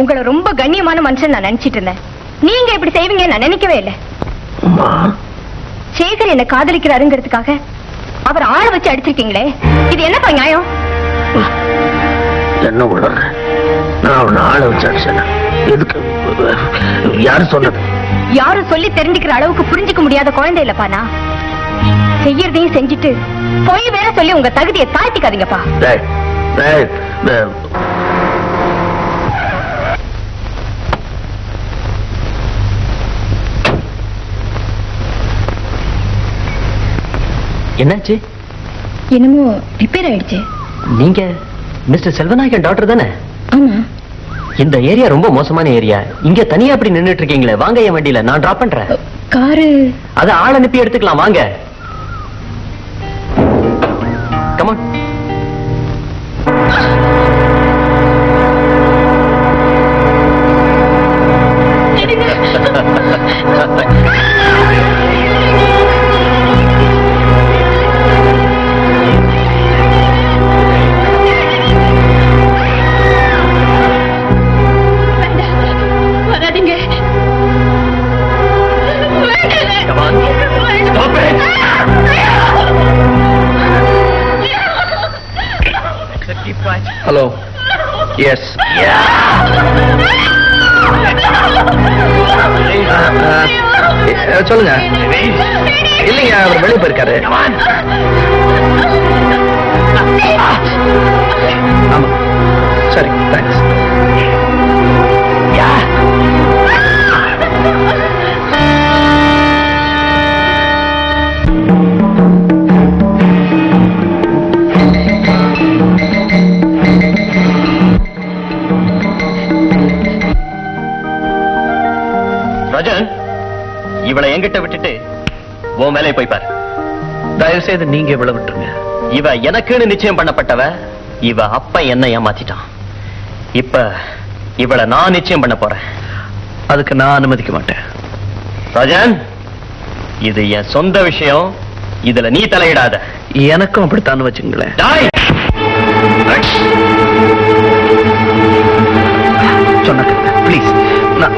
உங்களை ரொம்ப கண்ணியமான மனுஷன் நான் நினைச்சிட்டு இருந்தேன். நீங்க இப்படி செய்வீங்க நான் நினைக்கவே இல்லை. சேகர் என்ன காதலிக்கிறாருங்கிறதுக்காக அவர் ஆள வச்சு அடிச்சிருக்கீங்களே இது என்னப்பா நியாயம்? என்ன உணர்ற நான் அவனை ஆளை வச்சு அடிச்சேன்? எதுக்கு? யாரு சொன்னது? யாரும் சொல்லி தெரிஞ்சுக்கிற அளவுக்கு புரிஞ்சுக்க முடியாத குழந்தை இல்லப்பா நான். செய்யறதையும் செஞ்சுட்டு பொய் வேற சொல்லி உங்க தகுதியை தாழ்த்திக்காதீங்கப்பா. என்னாச்சு? என்னமோ ரிப்பேர் ஆயிடுச்சு. நீங்க மிஸ்டர் செல்வநாயகன் டாக்டர் தானே? ஆமா. இந்த ஏரியா ரொம்ப மோசமான ஏரியா இங்க தனியா அப்படி நின்னுட்டு இருக்கீங்களே வாங்க என் வண்டியில நான் டிராப் பண்றேன். காரு. அத ஆள் அனுப்பி எடுத்துக்கலாம் வாங்க. சொல்லுங்க. இல்லைங்க அவர் வெளியே போயிருக்காரு. ஆமா. சரி தேங்க்ஸ் ரஜன்? இவளை என்கிட்ட விட்டுட்டு உன் மேலே போய் பாரு. தயவு செய்து நீங்க இவ்வளவு விட்டுருங்க. இவ எனக்குன்னு நிச்சயம் பண்ணப்பட்டவ இவ அப்ப என்ன ஏமாத்திட்டான். இப்ப இவளை நான் நிச்சயம் பண்ண போறேன். அதுக்கு நான் அனுமதிக்க மாட்டேன். ரஜன் இது என் சொந்த விஷயம். இதுல நீ தலையிடாத. எனக்கும் அப்படித்தான் வச்சுங்களேன். சொன்ன ப்ளீஸ் நான்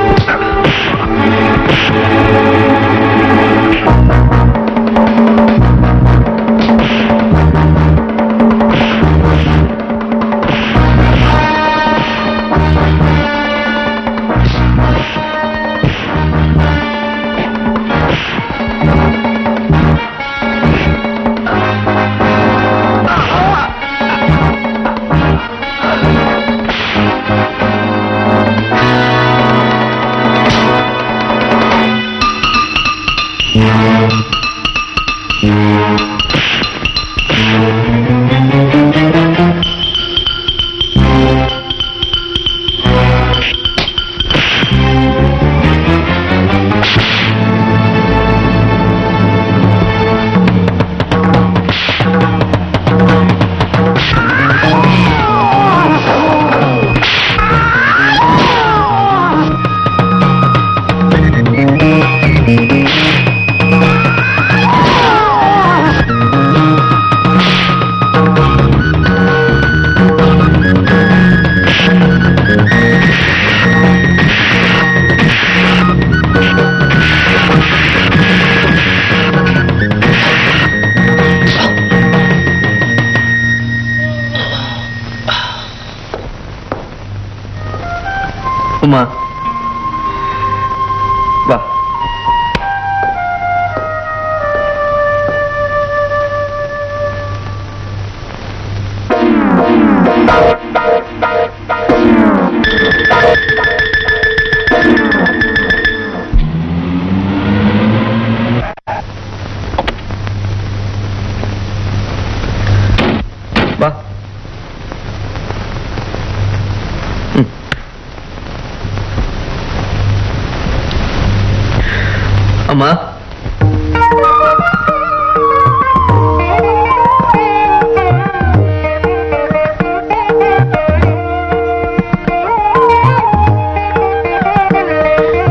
அம்மா.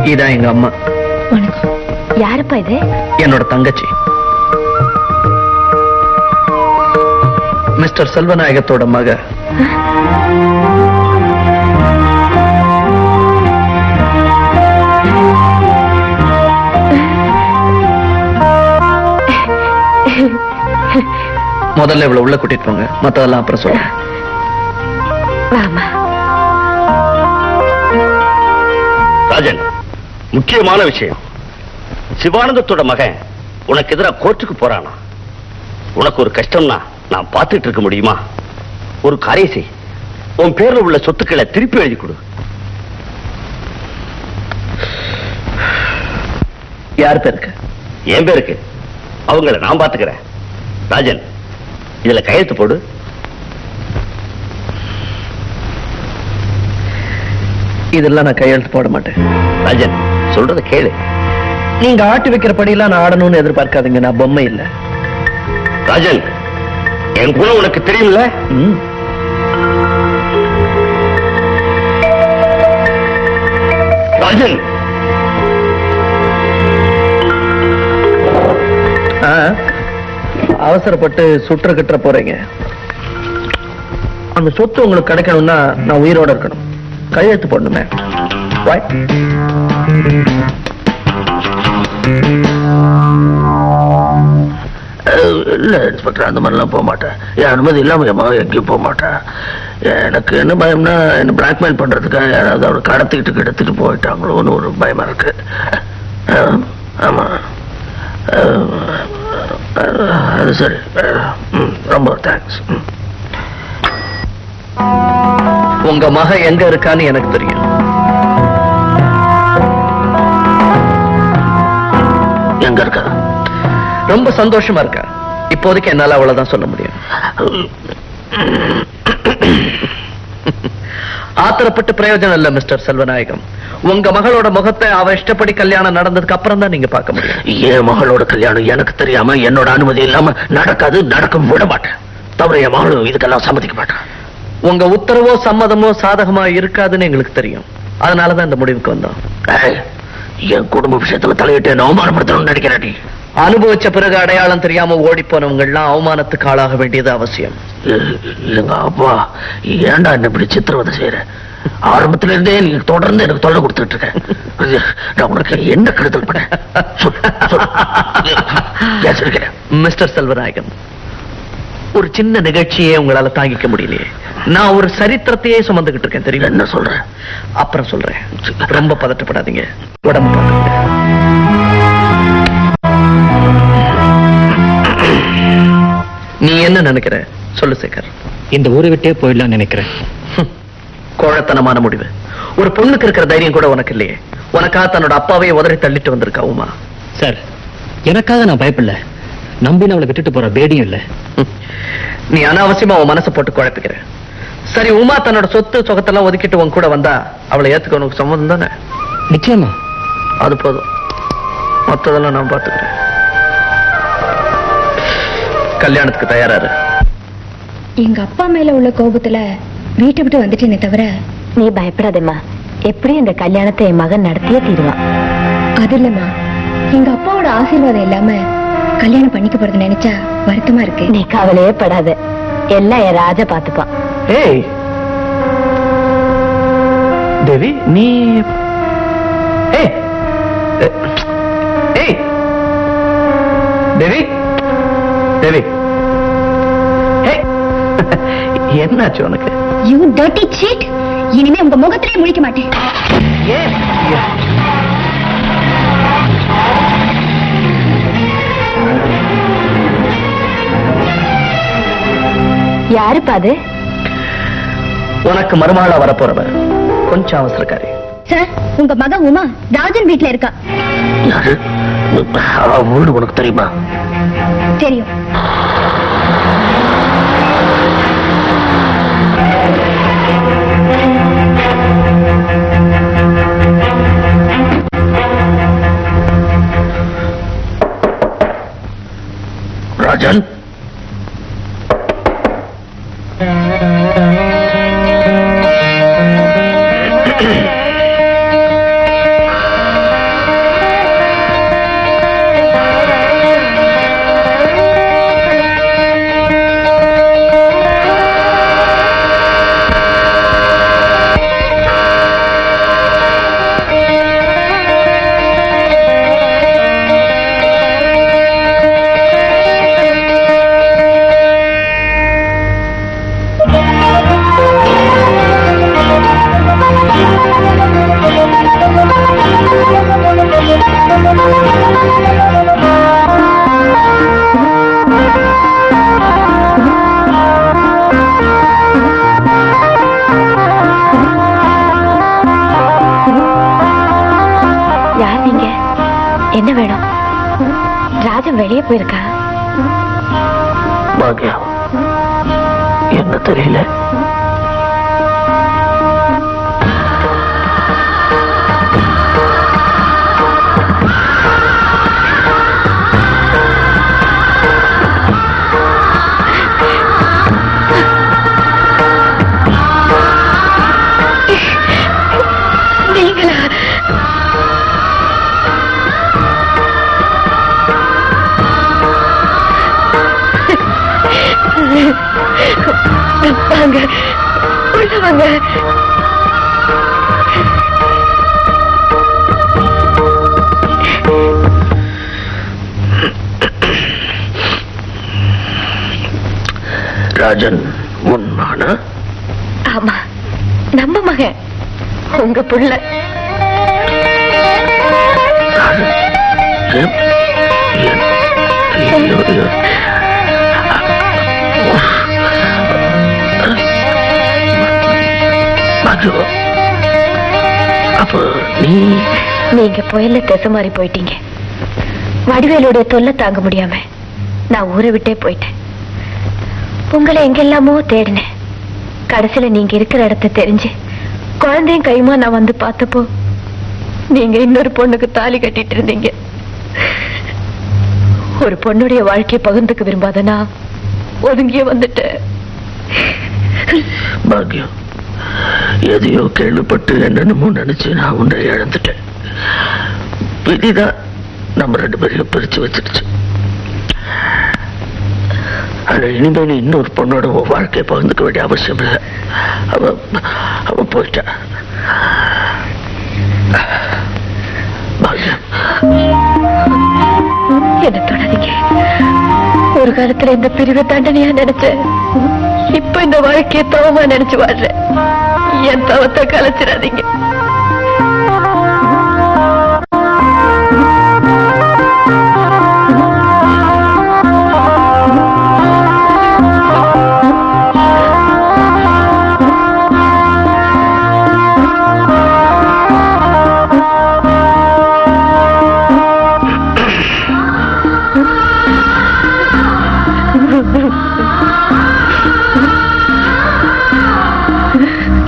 இதான் எங்க அம்மா. வணக்கம். யாருப்பா இது? என்னோட தங்கச்சி. மிஸ்டர் செல்வநாயகத்தோட மக. முதல்ல இவ்வளவு உள்ள கூட்டிட்டு போங்க. மத்ததெல்லாம் அப்புறம் வாமா ராஜன் முக்கியமான விஷயம். சிவானந்தத்தோட மகன் உனக்கு எதிராக கோர்ட்டுக்கு போறானா? உனக்கு ஒரு கஷ்டம்னா நான் பார்த்துட்டு இருக்க முடியுமா? ஒரு காரியம் செய். உன் பேர்ல உள்ள சொத்துக்களை திருப்பி எழுதி கொடு. யார் பேருக்கு என் பேருக்கு அவங்கள நான் பாத்துக்கிறேன் ராஜன் இதுல கையெழுத்து போடு. இதெல்லாம் நான் கையெழுத்து போட மாட்டேன். ராஜன் சொல்றத கேளு. நீங்க ஆட்டி வைக்கிற படியெல்லாம் நான் ஆடணும்னு எதிர்பார்க்காதீங்க. நான் பொம்மை இல்ல. ராஜன் என் குணம் உனக்கு தெரியும்ல. ராஜன் அவசரப்பட்டு சுற்ற கட்டுற போறீங்க. அந்த சொத்து உங்களுக்கு கிடைக்கணும்னா நான் உயிரோட இருக்கணும். கையெழுத்து போடணுமே. Right? இல்ல இன்ஸ்பெக்டர் அந்த மாதிரிலாம் போக மாட்டேன். என் அனுமதி இல்லாம என் மகன் எங்கேயும் போக மாட்டேன். எனக்கு என்ன பயம்னா என்ன பிளாக்மெயில் பண்றதுக்காக யாராவது அவரை கடத்திக்கிட்டு கிடத்திட்டு போயிட்டாங்களோன்னு ஒரு பயமா இருக்கு. ஆமாம் ஆமா அஹ், சரி சரி. ரொம்ப தேங்க்ஸ் உங்க மக எங்க இருக்கான்னு எனக்கு தெரியும். எங்க இருக்கா? ரொம்ப சந்தோஷமா இருக்கா? இப்போதைக்கு என்னால அவ்வளவுதான் சொல்ல முடியும். ஆத்திரப்பட்டு பிரயோஜனம் இல்ல மிஸ்டர் செல்வநாயகம். உங்க மகளோட முகத்தை அவ இஷ்டப்படி கல்யாணம் நடந்ததுக்கு அப்புறம் தான் நீங்க பார்க்க முடியும். என் மகளோட கல்யாணம் எனக்கு தெரியாம என்னோட அனுமதி இல்லாம நடக்காது நடக்க விட மாட்டேன். தவிர என் மகளும் இதுக்கெல்லாம் சம்மதிக்க மாட்டேன். உங்க உத்தரவோ சம்மதமோ சாதகமா இருக்காதுன்னு எங்களுக்கு தெரியும். அதனாலதான் இந்த முடிவுக்கு வந்தோம். என் குடும்ப விஷயத்துல தலையிட்டு என்ன அவமானப்படுத்தணும்னு நினைக்கிறேன் நீ. அனுபவிச்ச பிறகு அடையாளம் தெரியாம ஓடி போனவங்க எல்லாம் அவமானத்துக்கு ஆளாக வேண்டியது அவசியம். எங்க அப்பா ஏன்டா என்ன இப்படி சித்திரவதை செய்யற ஆரம்பத்துல இருந்தே நீ தொடர்ந்து எனக்கு தொல்லை கொடுத்துட்டு இருக்க. நான் உனக்கு என்ன கெடுதல் பண்ண? மிஸ்டர் செல்வநாயகன் ஒரு சின்ன நிகழ்ச்சியே உங்களால தாங்கிக்க முடியலையே. நான் ஒரு சரித்திரத்தையே சுமந்துகிட்டு இருக்கேன் தெரியுமா? என்ன சொல்ற? அப்புறம் சொல்றேன். ரொம்ப பதட்டப்படாதீங்க. உடம்பு நீ என்ன நினைக்கிற? சொல்லு சேகர். இந்த ஊரை விட்டே போயிடலாம் நினைக்கிறேன். கோழத்தனமான முடிவு. ஒரு பொண்ணுக்கு இருக்கிற தைரியம் கூட உனக்கு இல்லையே. உனக்காக தன்னோட அப்பாவையே உதறி தள்ளிட்டு வந்திருக்கா உமா? சார் எனக்காக நான் பயப்படல நம்பி அவளை விட்டுட்டு போற பேடியும் இல்ல. நீ அனாவசியமா உன் மனசை போட்டு குழப்பிக்கிற. சரி உமா தன்னோட சொத்து சொகத்தெல்லாம் ஒதுக்கிட்டு உன் கூட வந்தா அவளை ஏத்துக்க உனக்கு சம்மதம் தானே? நிச்சயமா. அது போதும். மத்ததெல்லாம் நான் பார்த்துக்கிறேன். கல்யாணத்துக்கு தயாராரு எங்க அப்பா மேல உள்ள கோபத்துல வீட்டை விட்டு வந்துட்டேனே தவிர நீ பயப்படாதேம்மா. எப்படி இந்த கல்யாணத்தை என் மகன் நடத்தியே தீருவான். அது இல்லம்மா எங்க அப்பாவோட ஆசீர்வாதம் இல்லாம கல்யாணம் பண்ணிக்க போறது நினைச்சா வருத்தமா இருக்கு. நீ கவலையே படாத. எல்லாம் என் ராஜா பாத்துப்பான் ஏய்! தேவி நீ ஏய்! ஏய்! தேவி! தேவி! ஏய்! என்னாச்சு உனக்கு? யூ டர்ட்டி சீட் இனிமே உங்க முகத்திலே முழிக்க மாட்டேன். யாருப்பா அது? உனக்கு மருமகளா வரப்போறவ கொஞ்சம் அவசரக்காரி. சார் உங்க மகன் உமா ராஜன் வீட்ல இருக்கா? யாரு? அவ வீடு உனக்கு தெரியுமா? தெரியும். யார் நீங்க? என்ன வேணும்? ராஜம் வெளியே போயிருக்கா? பாக்யா என்ன தெரியல? வாங்க. உள்ள வாங்க. ராஜன் உன்மானா ஆமா. நம்ம மகன். உங்க புள்ள. ராஜன் பாக்யா அப்போ நீ? நீங்க புயல்ல திசை மாறி போயிட்டீங்க. வடிவேலுடைய தொல்லை தாங்க முடியாம நான் ஊரை விட்டே போயிட்டேன். உங்களை எங்கெல்லாமோ தேடினேன். கடைசியில நீங்க இருக்கிற இடத்த தெரிஞ்சு குழந்தையும் கைமா நான் வந்து பார்த்தப்போ நீங்க இன்னொரு பொண்ணுக்கு தாலி கட்டிட்டு இருந்தீங்க. ஒரு பொண்ணுடைய வாழ்க்கையை பகிர்ந்துக்க விரும்பாத நான் ஒதுங்கியே வந்துட்டேன். பாக்யம் எதையோ கேள்விப்பட்டு என்னென்னமோ நினைச்சு நான் உன்னை இழந்துட்டேன். விதிதான் நம்ம ரெண்டு பேரையும் பிரிச்சு வச்சிருச்சு. ஆனா இனிமேல் நீ இன்னொரு பொண்ணோட வாழ்க்கையை பகிர்ந்துக்க வேண்டிய அவசியம் இல்லை. அவ அவ போயிட்டா. என்ன தொடாதீங்க. ஒரு காலத்துல இந்த பிரிவை தண்டனையா நினைச்சேன் இப்ப இந்த வாழ்க்கையை தவமா நினைச்சு வாழ்றேன். என் தவத்தை கலைச்சிடாதீங்க.